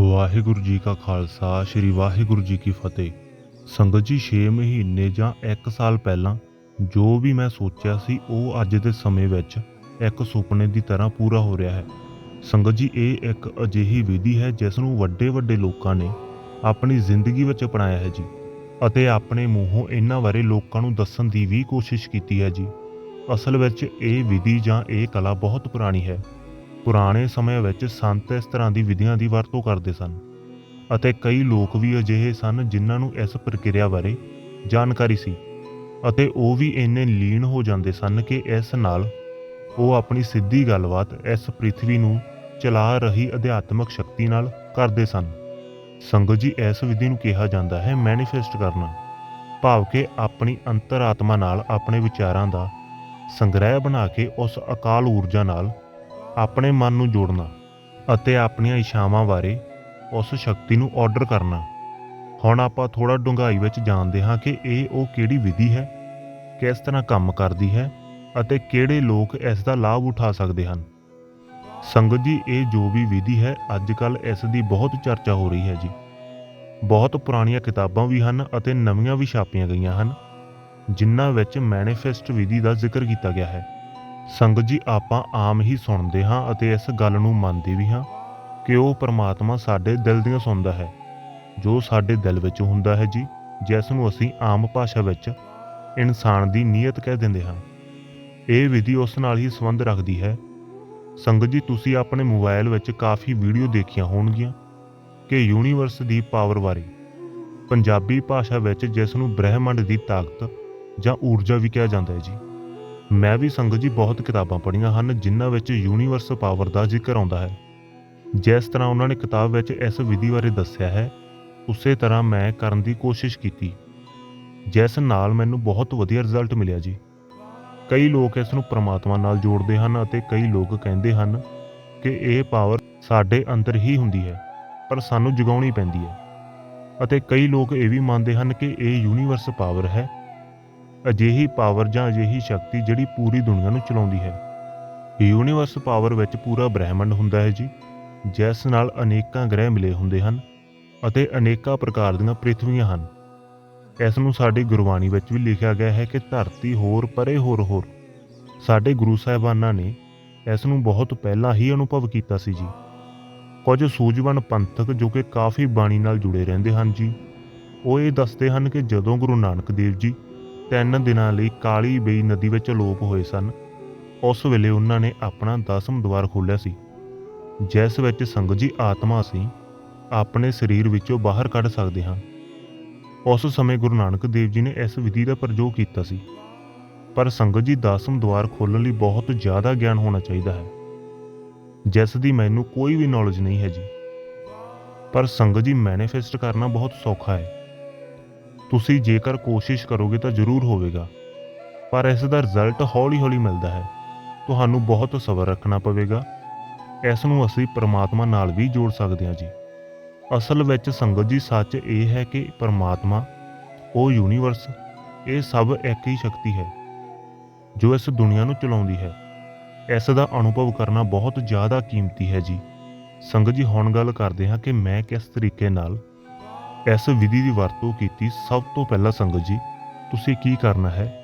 ਵਾਹਿਗੁਰੂ ਜੀ ਕਾ ਖਾਲਸਾ, ਸ੍ਰੀ ਵਾਹਿਗੁਰੂ ਜੀ ਕੀ ਫਤਿਹ। ਸੰਗਤ ਜੀ 6 ਮਹੀਨੇ ਜਾਂ 1 ਸਾਲ ਪਹਿਲਾਂ ਜੋ ਵੀ ਮੈਂ ਸੋਚਿਆ ਸੀ, ਉਹ ਅੱਜ ਦੇ ਸਮੇਂ ਵਿੱਚ ਇੱਕ ਸੁਪਨੇ ਦੀ ਤਰ੍ਹਾਂ ਪੂਰਾ ਹੋ ਰਿਹਾ ਹੈ। ਸੰਗਤ ਜੀ, ਇਹ ਇੱਕ ਅਜਿਹੀ ਵਿਧੀ ਹੈ, ਜਿਸ ਨੂੰ ਵੱਡੇ ਵੱਡੇ ਲੋਕਾਂ ਨੇ ਆਪਣੀ ਜ਼ਿੰਦਗੀ ਵਿੱਚ ਅਪਣਾਇਆ ਹੈ ਜੀ ਅਤੇ ਆਪਣੇ ਮੂੰਹੋਂ ਇਹਨਾਂ ਬਾਰੇ ਲੋਕਾਂ ਨੂੰ ਦੱਸਣ ਦੀ ਵੀ ਕੋਸ਼ਿਸ਼ ਕੀਤੀ ਹੈ ਜੀ। ਅਸਲ ਵਿੱਚ ਇਹ ਵਿਧੀ ਜਾਂ ਇਹ ਕਲਾ ਬਹੁਤ ਪੁਰਾਣੀ ਹੈ। ਪੁਰਾਣੇ ਸਮੇਂ ਵਿੱਚ ਸੰਤ ਇਸ ਤਰ੍ਹਾਂ ਦੀ ਵਿਧੀਆਂ ਦੀ ਵਰਤੋਂ ਕਰਦੇ ਸਨ ਅਤੇ ਕਈ ਲੋਕ ਵੀ ਅਜਿਹੇ ਸਨ ਜਿਨ੍ਹਾਂ ਨੂੰ ਇਸ ਪ੍ਰਕਿਰਿਆ ਬਾਰੇ ਜਾਣਕਾਰੀ ਸੀ ਅਤੇ ਉਹ ਵੀ ਇੰਨੇ ਲੀਨ ਹੋ ਜਾਂਦੇ ਸਨ ਕਿ ਇਸ ਨਾਲ ਉਹ ਆਪਣੀ ਸਿੱਧੀ ਗੱਲਬਾਤ ਇਸ ਪ੍ਰithvi ਨੂੰ ਚਲਾ ਰਹੀ ਅਧਿਆਤਮਕ ਸ਼ਕਤੀ ਨਾਲ ਕਰਦੇ ਸਨ। ਸੰਗਤ ਜੀ, ਇਸ ਵਿਧੀ ਨੂੰ ਕਿਹਾ ਜਾਂਦਾ ਹੈ ਮੈਨੀਫੈਸਟ ਕਰਨਾ। ਭਾਵ ਕਿ ਆਪਣੀ ਅੰਤਰਾਤਮਾ ਨਾਲ ਆਪਣੇ ਵਿਚਾਰਾਂ ਦਾ ਸੰਗ੍ਰਹਿ ਬਣਾ ਕੇ ਉਸ ਅਕਾਲ ਊਰਜਾ ਨਾਲ ਆਪਣੇ ਮਨ ਨੂੰ ਜੋੜਨਾ ਅਤੇ ਆਪਣੀਆਂ ਇੱਛਾਵਾਂ ਬਾਰੇ ਉਸ ਸ਼ਕਤੀ ਨੂੰ ਆਰਡਰ ਕਰਨਾ। ਹੁਣ ਆਪਾਂ ਥੋੜਾ ਡੂੰਘਾਈ ਵਿੱਚ ਜਾਣਦੇ ਹਾਂ ਕਿ ਇਹ ਉਹ ਕਿਹੜੀ ਵਿਧੀ ਹੈ, ਕਿਸ ਤਰ੍ਹਾਂ ਕੰਮ ਕਰਦੀ ਹੈ ਅਤੇ ਕਿਹੜੇ ਲੋਕ ਇਸ ਦਾ ਲਾਭ ਉਠਾ ਸਕਦੇ ਹਨ। ਸੰਗਤ ਜੀ, ਇਹ ਜੋ ਵੀ ਵਿਧੀ ਹੈ ਅੱਜ ਕੱਲ ਇਸ ਦੀ ਬਹੁਤ ਚਰਚਾ ਹੋ ਰਹੀ ਹੈ ਜੀ। ਬਹੁਤ ਪੁਰਾਣੀਆਂ ਕਿਤਾਬਾਂ ਵੀ ਹਨ ਅਤੇ ਨਵੀਆਂ ਵੀ ਛਾਪੀਆਂ ਗਈਆਂ ਹਨ, ਜਿਨ੍ਹਾਂ ਵਿੱਚ ਮੈਨੀਫੈਸਟ ਵਿਧੀ ਦਾ ਜ਼ਿਕਰ ਕੀਤਾ ਗਿਆ ਹੈ। ਸੰਗਤ ਜੀ ਆਪਾਂ ਆਮ ਹੀ ਸੁਣਦੇ ਹਾਂ ਅਤੇ ਇਸ ਗੱਲ ਨੂੰ ਮੰਨਦੇ ਵੀ ਹਾਂ ਕਿ ਉਹ ਪਰਮਾਤਮਾ ਸਾਡੇ ਦਿਲ ਦੀਆਂ ਸੁਣਦਾ ਹੈ, ਜੋ ਸਾਡੇ ਦਿਲ ਵਿੱਚ ਹੁੰਦਾ ਹੈ ਜੀ, ਜਿਸ ਨੂੰ ਅਸੀਂ ਆਮ ਭਾਸ਼ਾ ਵਿੱਚ ਇਨਸਾਨ ਦੀ ਨੀਅਤ ਕਹਿ ਦਿੰਦੇ ਹਾਂ। ਇਹ ਵਿਧੀ ਉਸ ਨਾਲ ਹੀ ਸੰਬੰਧ ਰੱਖਦੀ ਹੈ। ਸੰਗਤ ਜੀ, ਤੁਸੀਂ ਆਪਣੇ ਮੋਬਾਈਲ ਵਿੱਚ ਕਾਫੀ ਵੀਡੀਓ ਦੇਖੀਆਂ ਹੋਣਗੀਆਂ ਕਿ ਯੂਨੀਵਰਸ ਦੀ ਪਾਵਰ ਬਾਰੇ, ਪੰਜਾਬੀ ਭਾਸ਼ਾ ਵਿੱਚ ਜਿਸ ਨੂੰ ਬ੍ਰਹਿਮੰਡ ਦੀ ਤਾਕਤ ਜਾਂ ਊਰਜਾ ਵੀ ਕਿਹਾ ਜਾਂਦਾ ਹੈ ਜੀ। ਮੈਂ ਵੀ ਸੰਗਤ ਜੀ ਬਹੁਤ ਕਿਤਾਬਾਂ ਪੜ੍ਹੀਆਂ ਹਨ, ਜਿਨ੍ਹਾਂ ਵਿੱਚ ਯੂਨੀਵਰਸ ਪਾਵਰ ਦਾ ਜ਼ਿਕਰ ਆਉਂਦਾ ਹੈ। ਜਿਸ ਤਰ੍ਹਾਂ ਉਹਨਾਂ ਨੇ ਕਿਤਾਬ ਵਿੱਚ ਇਸ ਵਿਧੀ ਬਾਰੇ ਦੱਸਿਆ ਹੈ, ਉਸੇ ਤਰ੍ਹਾਂ ਮੈਂ ਕਰਨ ਦੀ ਕੋਸ਼ਿਸ਼ ਕੀਤੀ। ਜਿਸ ਨਾਲ ਮੈਨੂੰ ਬਹੁਤ ਵਧੀਆ ਰਿਜ਼ਲਟ ਮਿਲਿਆ ਜੀ। ਕਈ ਲੋਕ ਇਸ ਨੂੰ ਪ੍ਰਮਾਤਮਾ ਨਾਲ ਜੋੜਦੇ ਹਨ ਅਤੇ ਕਈ ਲੋਕ ਕਹਿੰਦੇ ਹਨ ਕਿ ਇਹ ਪਾਵਰ ਸਾਡੇ ਅੰਦਰ ਹੀ ਹੁੰਦੀ ਹੈ, ਪਰ ਸਾਨੂੰ ਜਗਾਉਣੀ ਪੈਂਦੀ ਹੈ। ਅਤੇ ਕਈ ਲੋਕ ਇਹ ਵੀ ਮੰਨਦੇ ਹਨ ਕਿ ਇਹ ਯੂਨੀਵਰਸ ਪਾਵਰ ਹੈ ਅਜਿਹੀ ਪਾਵਰ ਜਾਂ ਅਜਿਹੀ ਸ਼ਕਤੀ ਜਿਹੜੀ ਪੂਰੀ ਦੁਨੀਆ ਨੂੰ ਚਲਾਉਂਦੀ ਹੈ। ਯੂਨੀਵਰਸ ਪਾਵਰ ਵਿੱਚ ਪੂਰਾ ਬ੍ਰਹਿਮੰਡ ਹੁੰਦਾ ਹੈ ਜੀ, ਜਿਸ ਨਾਲ ਅਨੇਕਾਂ ਗ੍ਰਹਿ ਮਿਲੇ ਹੁੰਦੇ ਹਨ ਅਤੇ ਅਨੇਕਾਂ ਪ੍ਰਕਾਰ ਦੀਆਂ ਪ੍ਰਿਥਵੀਆਂ ਹਨ। ਇਸ ਨੂੰ ਸਾਡੀ ਗੁਰਬਾਣੀ ਵਿੱਚ ਵੀ ਲਿਖਿਆ ਗਿਆ ਹੈ ਕਿ ਧਰਤੀ ਹੋਰ, ਪਰੇ ਹੋਰ ਹੋਰ। ਸਾਡੇ ਗੁਰੂ ਸਾਹਿਬਾਨਾਂ ਨੇ ਇਸ ਨੂੰ ਬਹੁਤ ਪਹਿਲਾਂ ਹੀ ਅਨੁਭਵ ਕੀਤਾ ਸੀ ਜੀ। ਕੁਝ ਸੂਝਵਾਨ ਪੰਥਕ ਜੋ ਕਿ ਕਾਫੀ ਬਾਣੀ ਨਾਲ ਜੁੜੇ ਰਹਿੰਦੇ ਹਨ ਜੀ, ਉਹ ਇਹ ਦੱਸਦੇ ਹਨ ਕਿ ਜਦੋਂ ਗੁਰੂ ਨਾਨਕ ਦੇਵ ਜੀ ਤਿੰਨ ਦਿਨਾਂ ਲਈ ਕਾਲੀ ਬੇਈ ਨਦੀ ਵਿੱਚ ਅਲੋਪ ਹੋਏ ਸਨ। ਉਸ ਵੇਲੇ ਉਹਨਾਂ ਨੇ ਆਪਣਾ ਦਸਮ ਦਵਾਰ ਖੋਲ੍ਹਿਆ ਸੀ। ਜਿਸ ਵਿੱਚ ਸੰਗਤ ਜੀ ਆਤਮਾ ਅਸੀਂ ਆਪਣੇ ਸਰੀਰ ਵਿੱਚੋਂ ਬਾਹਰ ਕੱਢ ਸਕਦੇ ਹਾਂ। ਉਸ ਸਮੇਂ ਗੁਰੂ ਨਾਨਕ ਦੇਵ ਜੀ ਨੇ ਇਸ ਵਿਧੀ ਦਾ ਪ੍ਰਯੋਗ ਕੀਤਾ ਸੀ। ਪਰ ਸੰਗਤ ਜੀ ਦਸਮ ਦਵਾਰ ਖੋਲ੍ਹਣ ਲਈ ਬਹੁਤ ਜ਼ਿਆਦਾ ਗਿਆਨ ਹੋਣਾ ਚਾਹੀਦਾ ਹੈ। ਜਿਸ ਦੀ ਮੈਨੂੰ ਕੋਈ ਵੀ ਨੌਲੇਜ ਨਹੀਂ ਹੈ ਜੀ ਪਰ ਸੰਗਤ ਜੀ ਮੈਨੀਫੈਸਟ ਕਰਨਾ ਬਹੁਤ ਸੌਖਾ ਹੈ। ਤੁਸੀਂ ਜੇਕਰ ਕੋਸ਼ਿਸ਼ ਕਰੋਗੇ ਤਾਂ ਜ਼ਰੂਰ ਹੋਵੇਗਾ। ਪਰ ਇਸ ਦਾ ਰਿਜ਼ਲਟ ਹੌਲੀ-ਹੌਲੀ ਮਿਲਦਾ ਹੈ। ਤੁਹਾਨੂੰ ਬਹੁਤ ਸਬਰ ਰੱਖਣਾ ਪਵੇਗਾ। ਇਸ ਨੂੰ ਅਸੀਂ ਪਰਮਾਤਮਾ ਨਾਲ ਵੀ ਜੋੜ ਸਕਦੇ ਹਾਂ ਜੀ। ਅਸਲ ਵਿੱਚ ਸੰਗਤ ਜੀ, ਸੱਚ ਇਹ ਹੈ ਕਿ ਪਰਮਾਤਮਾ, ਉਹ ਯੂਨੀਵਰਸ ਇਹ ਸਭ ਇੱਕ ਹੀ ਸ਼ਕਤੀ ਹੈ, ਜੋ ਇਸ ਦੁਨੀਆ ਨੂੰ ਚਲਾਉਂਦੀ ਹੈ। ਇਸ ਦਾ ਅਨੁਭਵ ਕਰਨਾ ਬਹੁਤ ਜ਼ਿਆਦਾ ਕੀਮਤੀ ਹੈ ਜੀ। ਸੰਗਤ ਜੀ, ਹੁਣ ਗੱਲ ਕਰਦੇ ਹਾਂ ਕਿ ਮੈਂ ਕਿਸ ਤਰੀਕੇ ਨਾਲ ਇਸ ਵਿਧੀ ਦੀ ਵਰਤੋਂ ਕੀਤੀ ਸਭ ਤੋਂ ਪਹਿਲਾਂ ਸੰਗਤ ਜੀ, ਤੁਸੀਂ ਕੀ ਕਰਨਾ ਹੈ?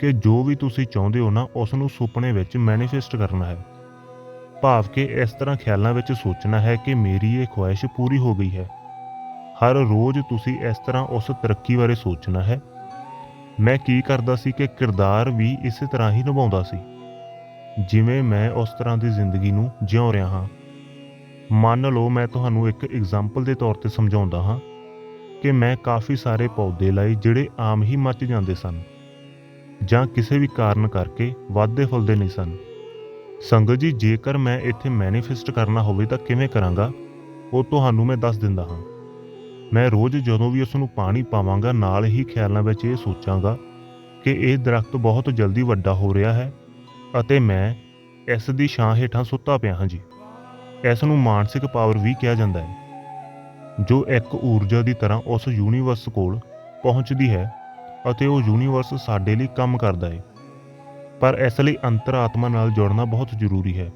ਕਿ ਜੋ ਵੀ ਤੁਸੀਂ ਚਾਹੁੰਦੇ ਹੋ ਨਾ ਉਸ ਨੂੰ ਸੁਪਨੇ ਵਿੱਚ ਮੈਨੀਫੈਸਟ ਕਰਨਾ ਹੈ। ਭਾਵ ਕਿ ਇਸ ਤਰ੍ਹਾਂ ਖਿਆਲਾਂ ਵਿੱਚ ਸੋਚਣਾ ਹੈ ਕਿ ਮੇਰੀ ਇਹ ਖੁਆਇਸ਼ ਪੂਰੀ ਹੋ ਗਈ ਹੈ। ਹਰ ਰੋਜ਼ ਤੁਸੀਂ ਇਸ ਤਰ੍ਹਾਂ ਉਸ ਤਰੱਕੀ ਬਾਰੇ ਸੋਚਣਾ ਹੈ। ਮੈਂ ਕੀ ਕਰਦਾ ਸੀ ਕਿ ਕਿਰਦਾਰ ਵੀ ਇਸੇ ਤਰ੍ਹਾਂ ਹੀ ਨਿਭਾਉਂਦਾ ਸੀ। ਜਿਵੇਂ ਮੈਂ ਉਸ ਤਰ੍ਹਾਂ ਦੀ ਜ਼ਿੰਦਗੀ ਨੂੰ ਜਿਉ ਰਿਹਾ ਹਾਂ। ਮੰਨ ਲਓ ਮੈਂ ਤੁਹਾਨੂੰ ਇੱਕ ਐਗਜ਼ਾਮਪਲ ਦੇ ਤੌਰ ਤੇ ਸਮਝਾਉਂਦਾ ਹਾਂ। ਕਿ ਮੈਂ ਕਾਫੀ ਸਾਰੇ ਪੌਦੇ ਲਾਏ ਜਿਹੜੇ ਆਮ ਹੀ ਮੱਚ ਜਾਂਦੇ ਸਨ ਜਾਂ ਕਿਸੇ ਵੀ ਕਾਰਨ ਕਰਕੇ ਵਾਧੇ ਫੁੱਲਦੇ ਨਹੀਂ ਸਨ। ਸੰਗਤ ਜੀ, ਜੇਕਰ ਮੈਂ ਇੱਥੇ ਮੈਨੀਫੈਸਟ ਕਰਨਾ ਹੋਵੇ ਤਾਂ ਕਿਵੇਂ ਕਰਾਂਗਾ? ਉਹ ਤੁਹਾਨੂੰ ਮੈਂ ਦੱਸ ਦਿੰਦਾ ਹਾਂ। ਮੈਂ ਰੋਜ਼ ਜਦੋਂ ਵੀ ਉਸ ਨੂੰ ਪਾਣੀ ਪਾਵਾਂਗਾ, ਨਾਲ ਹੀ ਖਿਆਲਾਂ ਵਿੱਚ ਇਹ ਸੋਚਾਂਗਾ ਕਿ ਇਹ ਦਰਖਤ ਬਹੁਤ ਜਲਦੀ ਵੱਡਾ ਹੋ ਰਿਹਾ ਹੈ ਅਤੇ ਮੈਂ ਇਸ ਦੀ ਛਾਂ ਹੇਠਾਂ ਸੁੱਤਾ ਪਿਆ ਹਾਂ ਜੀ। ਇਸ ਨੂੰ ਮਾਨਸਿਕ ਪਾਵਰ ਵੀ ਕਿਹਾ ਜਾਂਦਾ ਹੈ। ਜੋ ਇੱਕ ਊਰਜਾ ਦੀ ਤਰ੍ਹਾਂ ਉਸ ਯੂਨੀਵਰਸ ਕੋਲ ਪਹੁੰਚਦੀ ਹੈ ਅਤੇ ਉਹ ਯੂਨੀਵਰਸ ਸਾਡੇ ਲਈ ਕੰਮ ਕਰਦਾ ਹੈ ਪਰ ਇਸ ਲਈ ਅੰਤਰਾਤਮਾ ਨਾਲ ਜੁੜਨਾ ਬਹੁਤ ਜ਼ਰੂਰੀ ਹੈ।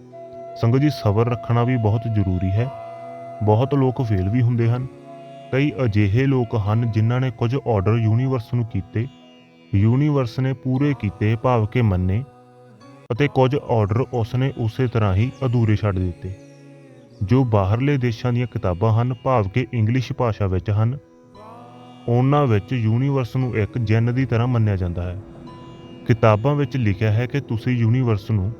ਸੰਗਤ ਜੀ, ਸਬਰ ਰੱਖਣਾ ਵੀ ਬਹੁਤ ਜ਼ਰੂਰੀ ਹੈ। ਬਹੁਤ ਲੋਕ ਫੇਲ ਵੀ ਹੁੰਦੇ ਹਨ। ਕਈ ਅਜਿਹੇ ਲੋਕ ਹਨ ਜਿਨ੍ਹਾਂ ਨੇ ਕੁਝ ਆਰਡਰ ਯੂਨੀਵਰਸ ਨੂੰ ਕੀਤੇ। ਯੂਨੀਵਰਸ ਨੇ ਪੂਰੇ ਕੀਤੇ, ਭਾਵ ਕਿ ਮੰਨੇ ਅਤੇ ਕੁਝ ਆਰਡਰ ਉਸਨੇ ਉਸੇ ਤਰ੍ਹਾਂ ਹੀ ਅਧੂਰੇ ਛੱਡ ਦਿੱਤੇ। ਜੋ ਬਾਹਰਲੇ ਦੇਸ਼ਾਂ ਦੀਆਂ ਕਿਤਾਬਾਂ ਹਨ, ਭਾਵ ਕਿ ਇੰਗਲਿਸ਼ ਭਾਸ਼ਾ ਵਿੱਚ ਹਨ, ਉਹਨਾਂ ਵਿੱਚ ਯੂਨੀਵਰਸ ਨੂੰ ਇੱਕ ਜਿੰਨ ਦੀ ਤਰ੍ਹਾਂ ਮੰਨਿਆ ਜਾਂਦਾ ਹੈ। ਕਿਤਾਬਾਂ ਵਿੱਚ ਲਿਖਿਆ ਹੈ ਕਿ ਤੁਸੀਂ ਯੂਨੀਵਰਸ ਨੂੰ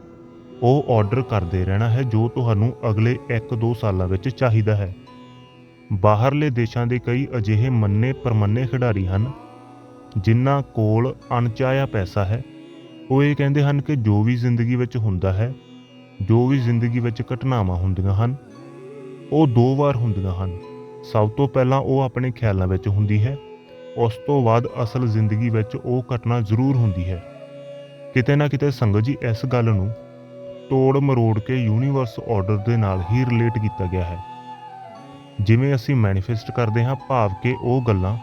ਉਹ ਆਰਡਰ ਕਰਦੇ ਰਹਿਣਾ ਹੈ ਜੋ ਤੁਹਾਨੂੰ ਅਗਲੇ 1-2 ਸਾਲਾਂ ਵਿੱਚ ਚਾਹੀਦਾ ਹੈ। ਬਾਹਰਲੇ ਦੇਸ਼ਾਂ ਦੇ ਕਈ ਅਜਿਹੇ ਮੰਨੇ ਪਰਮੰਨੇ ਖਿਡਾਰੀ ਹਨ, ਜਿਨ੍ਹਾਂ ਕੋਲ ਅਣਚਾਹਿਆ ਪੈਸਾ ਹੈ। ਉਹ ਇਹ ਕਹਿੰਦੇ ਹਨ ਕਿ ਜੋ ਵੀ ਜ਼ਿੰਦਗੀ ਵਿੱਚ ਹੁੰਦਾ ਹੈ, ਜੋ ਵੀ ਜ਼ਿੰਦਗੀ ਵਿੱਚ ਘਟਨਾਵਾਂ ਹੁੰਦੀਆਂ ਹਨ ਉਹ ਦੋ ਵਾਰ ਹੁੰਦੀਆਂ ਹਨ। ਸਭ ਤੋਂ ਪਹਿਲਾਂ ਉਹ ਆਪਣੇ ਖਿਆਲਾਂ ਵਿੱਚ ਹੁੰਦੀ ਹੈ। ਉਸ ਤੋਂ ਬਾਅਦ ਅਸਲ ਜ਼ਿੰਦਗੀ ਵਿੱਚ ਉਹ ਘਟਨਾ ਜ਼ਰੂਰ ਹੁੰਦੀ ਹੈ। ਕਿਤੇ ਨਾ ਕਿਤੇ ਸੰਗਤ ਜੀ ਇਸ ਗੱਲ ਨੂੰ ਤੋੜ ਮਰੋੜ ਕੇ ਯੂਨੀਵਰਸ ਆਰਡਰ ਦੇ ਨਾਲ ਹੀ ਰਿਲੇਟ ਕੀਤਾ ਗਿਆ ਹੈ। ਜਿਵੇਂ ਅਸੀਂ ਮੈਨੀਫੈਸਟ ਕਰਦੇ ਹਾਂ ਭਾਵ ਕਿ ਉਹ ਗੱਲਾਂ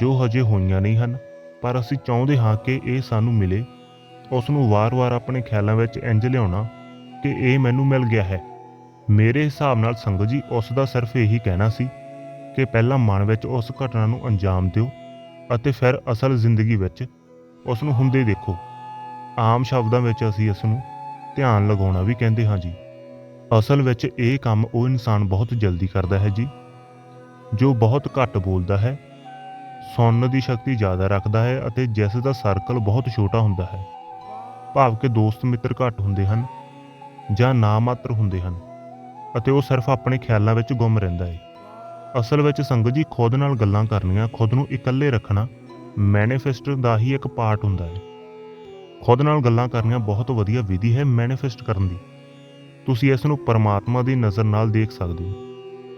ਜੋ ਹਜੇ ਹੋਈਆਂ ਨਹੀਂ ਹਨ, ਪਰ ਅਸੀਂ ਚਾਹੁੰਦੇ ਹਾਂ ਕਿ ਇਹ ਸਾਨੂੰ ਮਿਲੇ। ਉਸ ਨੂੰ ਵਾਰ-ਵਾਰ ਆਪਣੇ ਖਿਆਲਾਂ ਵਿੱਚ ਇੰਜ ਲਿਆਉਣਾ ਕਿ ਇਹ ਮੈਨੂੰ ਮਿਲ ਗਿਆ ਹੈ। ਮੇਰੇ ਹਿਸਾਬ ਨਾਲ ਸੰਗਤ ਜੀ, ਉਸ ਦਾ ਸਿਰਫ ਇਹੀ ਕਹਿਣਾ ਸੀ ਕਿ ਪਹਿਲਾਂ ਮਨ ਵਿੱਚ ਉਸ ਘਟਨਾ ਨੂੰ ਅੰਜਾਮ ਦਿਓ ਅਤੇ ਫਿਰ ਅਸਲ ਜ਼ਿੰਦਗੀ ਵਿੱਚ ਉਸ ਨੂੰ ਹੁੰਦੇ ਦੇਖੋ। ਆਮ ਸ਼ਬਦਾਂ ਵਿੱਚ ਅਸੀਂ ਇਸ ਨੂੰ ਧਿਆਨ ਲਗਾਉਣਾ ਵੀ ਕਹਿੰਦੇ ਹਾਂ ਜੀ। ਅਸਲ ਵਿੱਚ ਇਹ ਕੰਮ ਉਹ ਇਨਸਾਨ ਬਹੁਤ ਜਲਦੀ ਕਰਦਾ ਹੈ ਜੀ, ਜੋ ਬਹੁਤ ਘੱਟ ਬੋਲਦਾ ਹੈ, ਸੁਣਨ ਦੀ ਸ਼ਕਤੀ ਜ਼ਿਆਦਾ ਰੱਖਦਾ ਹੈ ਅਤੇ ਜਿਸ ਦਾ ਸਰਕਲ ਬਹੁਤ ਛੋਟਾ ਹੁੰਦਾ ਹੈ। ਭਾਵ ਕਿ ਦੋਸਤ ਮਿੱਤਰ ਘੱਟ ਹੁੰਦੇ ਹਨ ਜਾਂ ਨਾ ਮਾਤਰ ਹੁੰਦੇ ਹਨ। ਅਤੇ ਉਹ ਸਿਰਫ ਆਪਣੇ ਖਿਆਲਾਂ ਵਿੱਚ ਗੁੰਮ ਰਹਿੰਦਾ ਹੈ ਅਸਲ ਵਿੱਚ ਸੰਗਤ ਜੀ ਖੁਦ ਨਾਲ ਗੱਲਾਂ ਕਰਨੀਆਂ, ਖੁਦ ਨੂੰ ਇਕੱਲੇ ਰੱਖਣਾ ਮੈਨੀਫੈਸਟ ਦਾ ਹੀ ਇੱਕ ਪਾਰਟ ਹੁੰਦਾ ਹੈ ਖੁਦ ਨਾਲ ਗੱਲਾਂ ਕਰਨੀਆਂ ਬਹੁਤ ਵਧੀਆ ਵਿਧੀ ਹੈ ਮੈਨੀਫੈਸਟ ਕਰਨ ਦੀ। ਤੁਸੀਂ ਇਸ ਨੂੰ ਪਰਮਾਤਮਾ ਦੀ ਨਜ਼ਰ ਨਾਲ ਦੇਖ ਸਕਦੇ ਹੋ,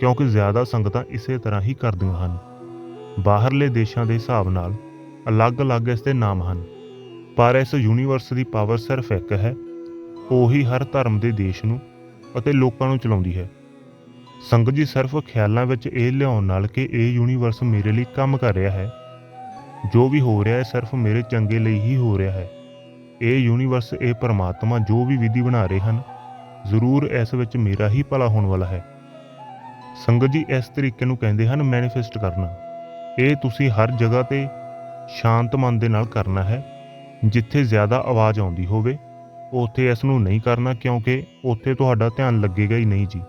ਕਿਉਂਕਿ ਜ਼ਿਆਦਾ ਸੰਗਤਾਂ ਇਸੇ ਤਰ੍ਹਾਂ ਹੀ ਕਰਦੀਆਂ ਹਨ। ਬਾਹਰਲੇ ਦੇਸ਼ਾਂ ਦੇ ਹਿਸਾਬ ਨਾਲ ਅਲੱਗ-ਅਲੱਗ ਇਸ ਦੇ ਨਾਮ ਹਨ, ਪਰ ਇਸ ਯੂਨੀਵਰਸ ਦੀ ਪਾਵਰ ਸਿਰਫ ਇੱਕ ਹੈ, ਉਹੀ ਹਰ ਧਰਮ ਦੇ ਦੇਸ਼ ਨੂੰ ਅਤੇ ਲੋਕਾਂ ਨੂੰ ਚਲਾਉਂਦੀ ਹੈ। ਸੰਗਤ ਜੀ ਸਿਰਫ ਖਿਆਲਾਂ ਵਿੱਚ ਇਹ ਲਿਆਉਣ ਨਾਲ ਕਿ ਇਹ ਯੂਨੀਵਰਸ ਮੇਰੇ ਲਈ ਕੰਮ ਕਰ ਰਿਹਾ ਹੈ। ਜੋ ਵੀ ਹੋ ਰਿਹਾ ਹੈ ਸਿਰਫ ਮੇਰੇ ਚੰਗੇ ਲਈ ਹੀ ਹੋ ਰਿਹਾ ਹੈ। ਇਹ ਯੂਨੀਵਰਸ ਇਹ ਪਰਮਾਤਮਾ ਜੋ ਵੀ ਵਿਧੀ ਬਣਾ ਰਹੇ ਹਨ, ਜ਼ਰੂਰ ਇਸ ਵਿੱਚ ਮੇਰਾ ਹੀ ਭਲਾ ਹੋਣ ਵਾਲਾ ਹੈ। ਸੰਗਤ ਜੀ ਇਸ ਤਰੀਕੇ ਨੂੰ ਕਹਿੰਦੇ ਹਨ ਮੈਨੀਫੈਸਟ ਕਰਨਾ। ਇਹ ਤੁਸੀਂ ਹਰ ਜਗ੍ਹਾ ਤੇ ਸ਼ਾਂਤ ਮਨ ਦੇ ਨਾਲ ਕਰਨਾ ਹੈ, ਜਿੱਥੇ ਜ਼ਿਆਦਾ ਆਵਾਜ਼ ਆਉਂਦੀ ਹੋਵੇ ਉੱਥੇ ਇਸ ਨੂੰ ਨਹੀਂ ਕਰਨਾ ਕਿਉਂਕਿ ਉੱਥੇ ਤੁਹਾਡਾ ਧਿਆਨ ਲੱਗੇਗਾ ਹੀ ਨਹੀਂ ਜੀ।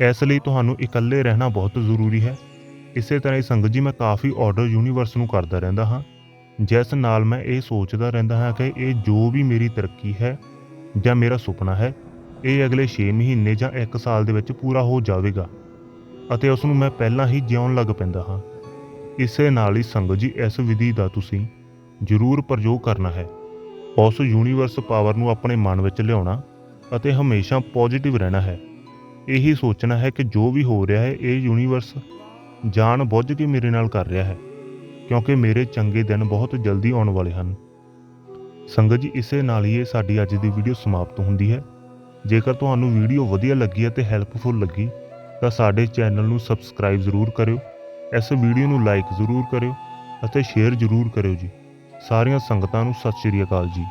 ਇਸ ਲਈ ਤੁਹਾਨੂੰ ਇਕੱਲੇ ਰਹਿਣਾ ਬਹੁਤ ਜ਼ਰੂਰੀ ਹੈ। ਇਸੇ ਤਰ੍ਹਾਂ ਹੀ ਸੰਗਤ ਜੀ, ਮੈਂ ਕਾਫੀ ਆਰਡਰ ਯੂਨੀਵਰਸ ਨੂੰ ਕਰਦਾ ਰਹਿੰਦਾ ਹਾਂ। ਜਿਸ ਨਾਲ ਮੈਂ ਇਹ ਸੋਚਦਾ ਰਹਿੰਦਾ ਹਾਂ ਕਿ ਇਹ ਜੋ ਵੀ ਮੇਰੀ ਤਰੱਕੀ ਹੈ ਜਾਂ ਮੇਰਾ ਸੁਪਨਾ ਹੈ, ਇਹ ਅਗਲੇ 6 ਮਹੀਨੇ ਜਾਂ 1 ਸਾਲ ਦੇ ਵਿੱਚ ਪੂਰਾ ਹੋ ਜਾਵੇਗਾ ਅਤੇ ਉਸ ਨੂੰ ਮੈਂ ਪਹਿਲਾਂ ਹੀ ਜਿਉਣ ਲੱਗ ਪੈਂਦਾ ਹਾਂ। ਇਸੇ ਨਾਲ ਹੀ ਸੰਗਤ ਜੀ, ਇਸ ਵਿਧੀ ਦਾ ਤੁਸੀਂ ਜ਼ਰੂਰ ਪ੍ਰਯੋਗ ਕਰਨਾ ਹੈ। ਉਸ ਯੂਨੀਵਰਸ ਪਾਵਰ ਨੂੰ ਆਪਣੇ ਮਨ ਵਿੱਚ ਲਿਆਉਣਾ ਅਤੇ ਹਮੇਸ਼ਾ ਪੋਜ਼ਿਟਿਵ ਰਹਿਣਾ ਹੈ। ਇਹੀ ਸੋਚਣਾ ਹੈ ਕਿ ਜੋ ਵੀ ਹੋ ਰਿਹਾ ਹੈ, ਇਹ ਯੂਨੀਵਰਸ ਜਾਣ ਬੁੱਝ ਕੇ ਮੇਰੇ ਨਾਲ ਕਰ ਰਿਹਾ ਹੈ, ਕਿਉਂਕਿ ਮੇਰੇ ਚੰਗੇ ਦਿਨ ਬਹੁਤ ਜਲਦੀ ਆਉਣ ਵਾਲੇ ਹਨ। ਸੰਗਤ ਜੀ, ਇਸੇ ਨਾਲ ਹੀ ਇਹ ਸਾਡੀ ਅੱਜ ਦੀ ਵੀਡੀਓ ਸਮਾਪਤ ਹੁੰਦੀ ਹੈ। ਜੇਕਰ ਤੁਹਾਨੂੰ ਵੀਡੀਓ ਵਧੀਆ ਲੱਗੀ ਅਤੇ ਤੇ ਹੈਲਪਫੁਲ ਲੱਗੀ, ਤਾਂ ਸਾਡੇ ਚੈਨਲ ਨੂੰ ਸਬਸਕ੍ਰਾਈਬ ਜ਼ਰੂਰ ਕਰਿਓ। ਇਸ ਵੀਡੀਓ ਨੂੰ ਲਾਈਕ ਜ਼ਰੂਰ ਕਰਿਓ ਅਤੇ ਸ਼ੇਅਰ ਜ਼ਰੂਰ ਕਰਿਓ ਜੀ। ਸਾਰੀਆਂ ਸੰਗਤਾਂ ਨੂੰ ਸਤਿ ਸ਼੍ਰੀ ਅਕਾਲ ਜੀ।